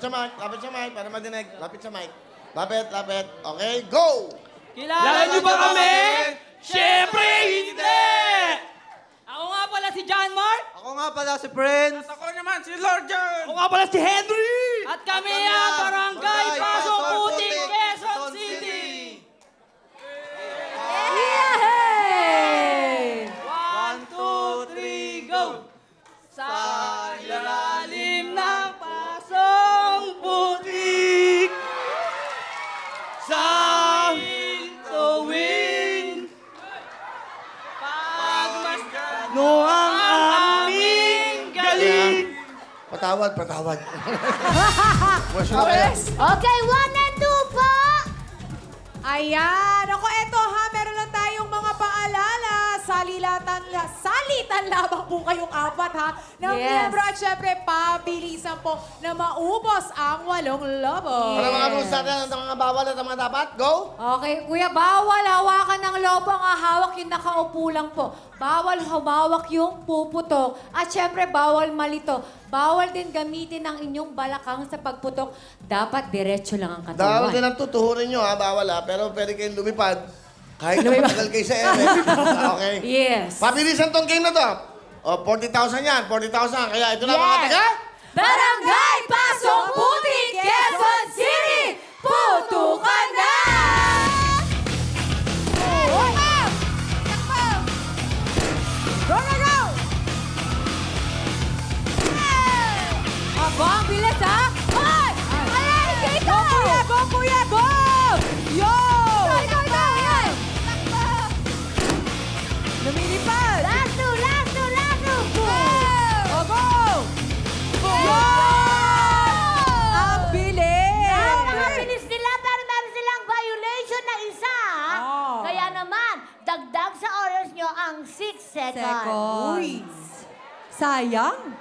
Lapit sa mic, lapit sa mic, para madinig. Lapit sa mic. Lapit, lapit. Okay, go! Kilala niyo ba kami? Siyempre hindi! Ako nga pala si John Mark. Ako nga pala si Prince. Ako naman, si Lord John! Ako nga pala si Henry. At kami Kami ang ang Barangay Barangay Paso Pasok Patawad, patawad. Kayo. Okay, one and two po! Ayan. Ako, salitan lamang po kayong apat ha. Ng Yes. miyembro at syempre, pabilisan po na maubos ang walong lobo. Ano mga rules natin? Ano mga bawal at mga dapat? Go! Okay, kuya, bawal hawakan ng lobo ang hawak yung nakaupo lang po. Bawal humawak yung puputok. At syempre, bawal malito. Bawal din gamitin ang inyong balakang sa pagputok. Dapat diretso lang ang Bawal din katawan. ang tutuhurin nyo, ha? Bawal, ha? Pero pwede kayong lumipad. Kahit na matagal kayo sa ere. okay? Yes. Pabilisan tong game na to. O, 40,000 yan. 40,000. Kaya ito na mga Yes. tiga. Barangay Pasong Putik, Quezon City! Putukan Sayang!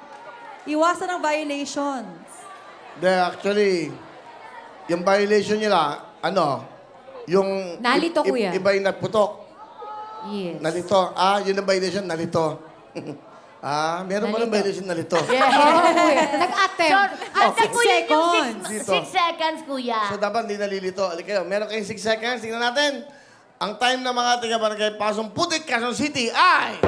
Iwasan ang violations. De, actually, yung violation nila, ano, yung... Nalito, i- kuya. Iba yung nagputok. Yes. Nalito. Ah, yun ang violation, nalito. ah, meron ba ng violation nalito? Kuya. So, Nag-attempt. ang six kuya yung seconds. 6 Dito. seconds, kuya. So, dapat hindi nalilito. Alin kayo, meron kayong 6 seconds. Tingnan natin. Ang time ng mga taga-barangay Pasong Putik, Quezon City ay...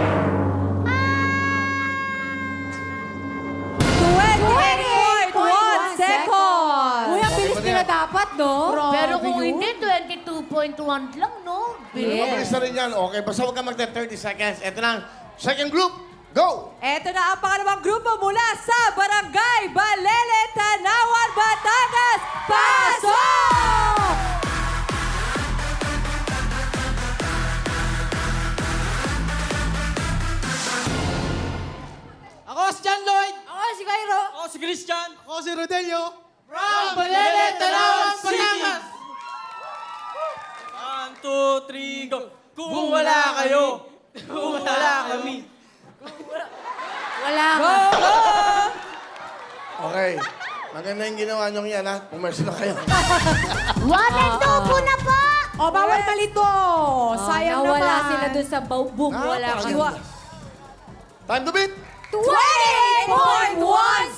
no? pero kung hindi, 22.1 lang, no? Yes. Mabilis na rin yan. Okay, basta huwag ka magta 30 seconds. Ito na, ang second group. Go! Ito na ang pangalawang grupo mula sa Barangay Balele, Tanawan, Batangas. Pasok! Ako si John Lloyd. Ako, si Cairo. Ako si Christian. Ako si Rodelio! From Balele, Tanawan City. One, two, three, go. Kung wala kayo, kung wala kami. Wala ka. Okay. Maganda yung ginawa nyo yan, ha? Pumerso na kayo. 1 and 2 po na po! O, bawal malito. Sayang nawala naman. sila dun sa bubong. Wala ka. Napakaganda. Time to beat! 20.1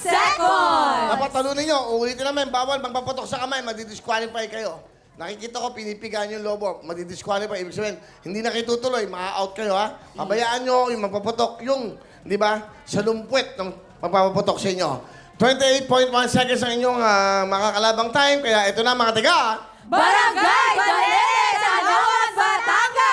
seconds! Dapat talunin nyo. Uulitin namin. Bawal magpapatok sa kamay. Madidisqualify kayo. Nakikita ko, pinipigaan yung lobo. Madidisqualify. Ibig sabihin, hindi na kayo tutuloy. Ma-out kayo, ha? Pabayaan nyo yung magpapatok. Yung, di ba, sa lumpwet ng magpapapatok sa inyo. 28.1 seconds ang inyong ah, makakalabang time. Kaya ito na, mga tiga. Barangay Balele, Tanawan, Batangas.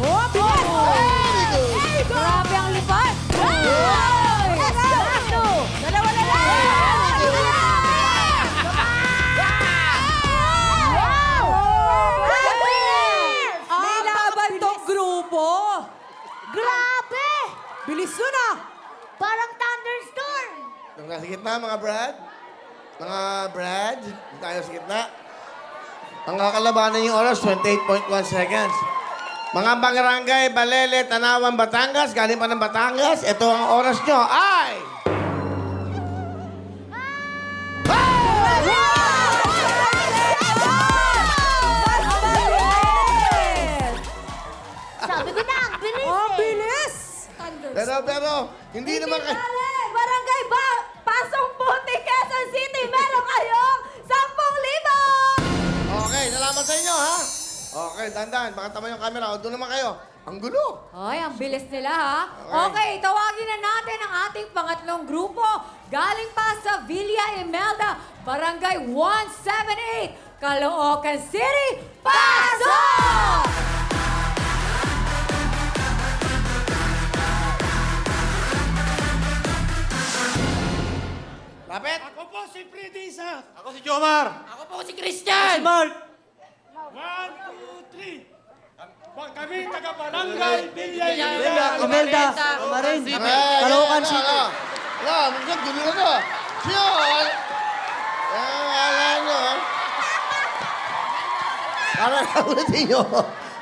Oh, bilis! Very good. Grabe ang lipad. Let's go! Dalawa na lang! May laban tong grupo. Grabe! Bilis nun ah! Parang thunderstorm! Yung nasa gitna, mga Brad. Mga Brad, tayo sa gitna. Ang kakalabanan yung oras, 28.1 seconds. Mga Bangarangay, Balele, Tanawan, Batangas, galing pa ng Batangas, ito ang oras nyo ay... Sabi ko bilis eh. Pero, pero, hindi naman... kayo- Okay, dandan, baka tama yung camera. O, doon naman kayo. Ang gulo. Ay, ang bilis nila ha. Okay. Okay, tawagin na natin ang ating pangatlong grupo. Galing pa sa Villa Imelda, Barangay 178, Caloocan City. Pasok! Lapit. Ako po si Freddy Isa. Ako si Jomar. Ako po si Christian. Si Mark. One, two, Kami taga Barangay Villa Imelda. Marin. Caloocan City. Wala, mga gulo na to. Siyo! Ang wala nyo, ha? Pare, ulitin nyo.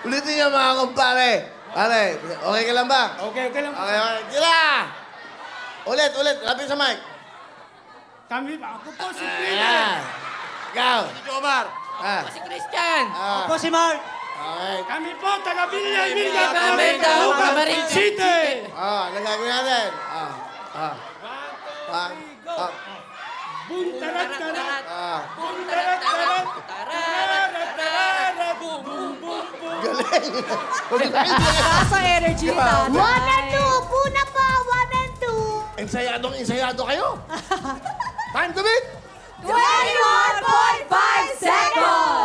Ulitin nyo, mga kumpare. Pare, okay ka lang ba? Okay, okay lang. Okay, okay. Tira! Ulit, ulit. Lapit sa mic. Kami, ako po si. Ayan. Ikaw. Si Jomar. Ah. Si Christian. Ah. Ako si Mark. Okay. Kami po taga Villa Imelda. Taga Imelda, Caloocan Camarines City. Ah, ano gagawin natin? Ah. Ah. Ah. Ah. Boom, tarat, tarat. Ah. Boom, tarat, tarat. Tarat. Boom, boom, boom, boom. Galing. Galing. Kaso energy ni tatay. One and two. Upo na po. One and two. Ensayadong ensayado kayo. Time to beat. 21.5 seconds!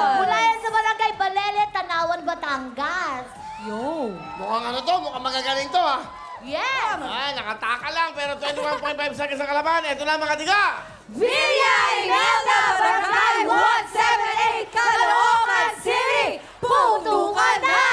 Batangas. Yo! Mukhang ano to, mukhang magagaling to ah. Yes! Ah, nakataka lang pero 21.5 seconds sa kalaban. Ito na mga tiga. Villa Imelda, Barangay 178, Caloocan City! Putukan na!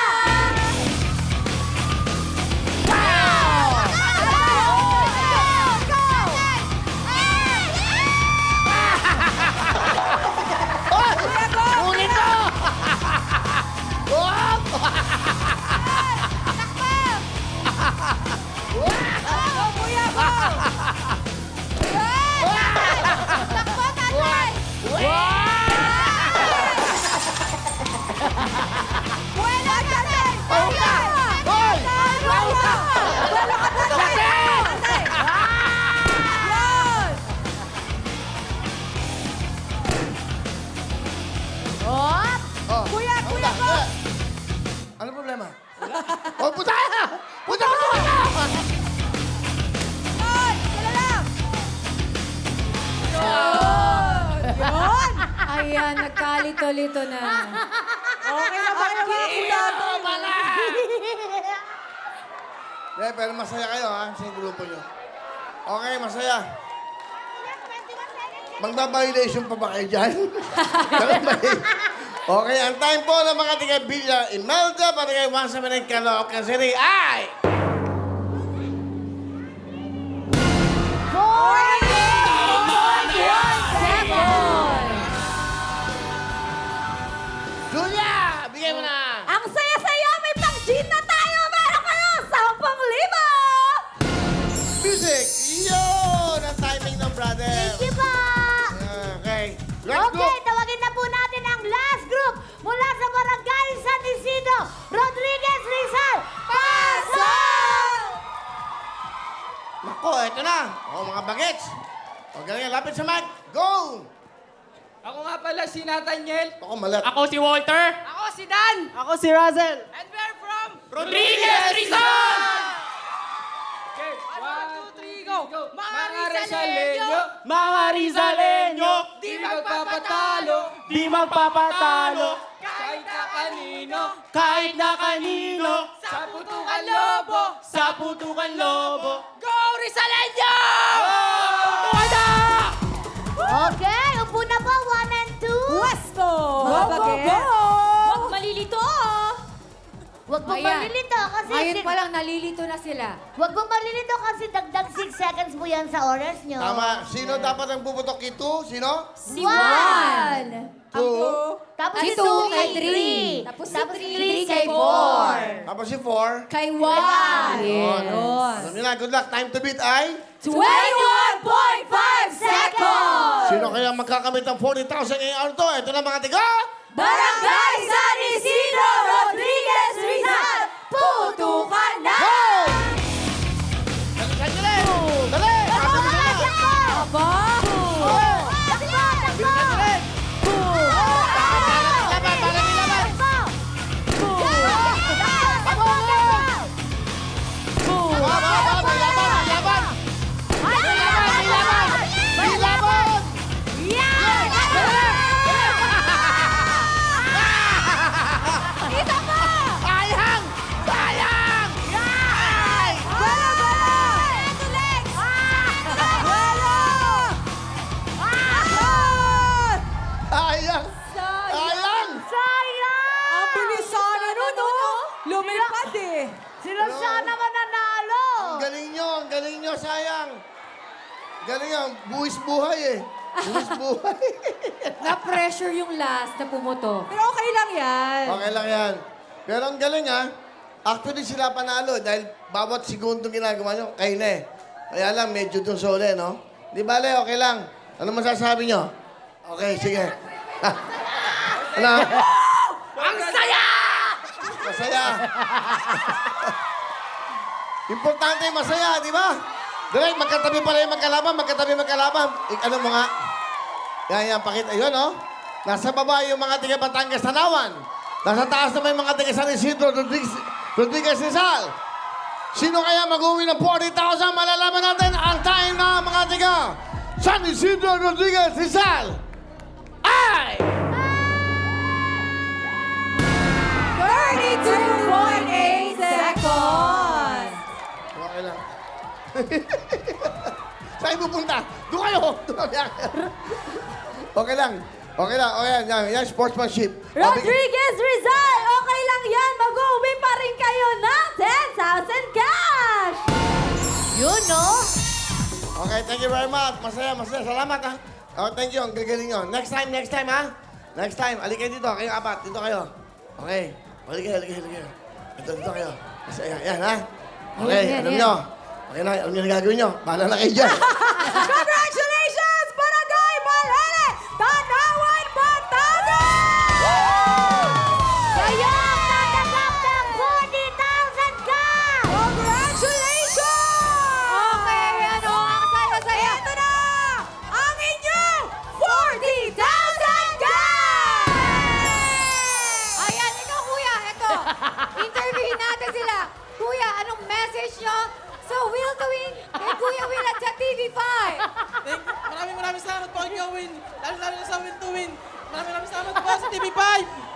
Nagkalito-lito na. Okay na ba kayo mga kundado? Eh, pero masaya kayo ha, sa grupo nyo. Okay, masaya. Magbabiolation pa ba kayo dyan? Ganun ba eh? okay, ang time po ng mga tiga Villa Imelda, Barangay 178 Caloocan City ay... Bigay mo na! Ang saya-saya! May pang-gin na tayo! Meron kayo 10,000! Music! Yun! Ang timing ng brother. Thank you po! Okay. Let's go! Okay, tawagin na po natin ang last group mula sa Barangay San Isidro, Rodriguez Rizal. Pasok! Nako, eto na. O, mga bagets. O, galing, lapit sa mic. Go! Ako nga pala si Nathaniel. Ako, malat. Ako si Walter. Ako si Dan. Ako si Razel. And we're from Rodriguez Rizal! Okay, one, two, three, go! Mga Rizaleño, mga Rizaleño, di magpapatalo, di magpapatalo, kahit na kanino, kahit na kanino, sa putukan lobo, sa putukan lobo. Malilito kasi... Ngayon si- pa lang, nalilito na sila. Huwag mo malilito kasi dagdag 6 seconds po yan sa oras nyo. Tama. Sino dapat ang puputok? Ito? Sino? Si One. Two. Tapos Ay, si two 2 kay three. 3. Tapos si three 3 kay four. 4. Tapos si four. Kay Juan. Yun. Alam niyo na, good luck. Time to beat ay... 21.5 seconds! Sino kaya magkakamit ng 40,000 AR to? Ito na mga tiga! Barangay San Isidro Rodriguez Galing yan. Buwis buhay eh. Buwis buhay. Na-pressure yung last na pumutok. Pero okay lang yan. okay lang yan. Pero ang galing ha. Actually sila panalo dahil bawat segundong ginagawa nyo, kayo na eh. Kaya lang, medyo dun sole, no? Di bale, okay lang. Ano masasabi nyo? Okay, sige. ano? Ang saya! Masaya. Importante, masaya, di ba? Direk, magkatabi pala yung magkalaban, magkatabi magkalaban. Ik, ano mo nga? Yan, yan, pakita. Yun, oh. Nasa baba yung mga tiga Batangas Tanawan. Nasa taas naman yung mga tiga San Isidro Rodriguez, Rodriguez Rizal. Sino kaya mag-uwi ng 40,000? Malalaman natin ang time na mga tiga San Isidro Rodriguez Rizal. Ay! 32.8 seconds. Lang. Saan pupunta? Doon kayo! Doon okay lang. Okay lang. Okay yan. Yan, yan sportsmanship. Rodriguez Rizal, okay lang yan. Mag-uwi pa rin kayo ng 10,000 cash. Yun, no? Okay, thank you very much. Masaya, masaya. Salamat, ha? Oh, thank you. Ang gagaling nyo. Next time, next time, ha? Next time. Alik kayo dito. Kayong apat. Dito kayo. Okay. Alik kayo, alik kayo, alik kayo. Ito, dito kayo. Masaya. Yan, ha? Okay, alam nyo. Okay na, alam nyo na gagawin nyo. Bahala na kayo dyan. Win. Lalo lalo na sa Win to Win. Maraming maraming salamat po sa TV5. Yes!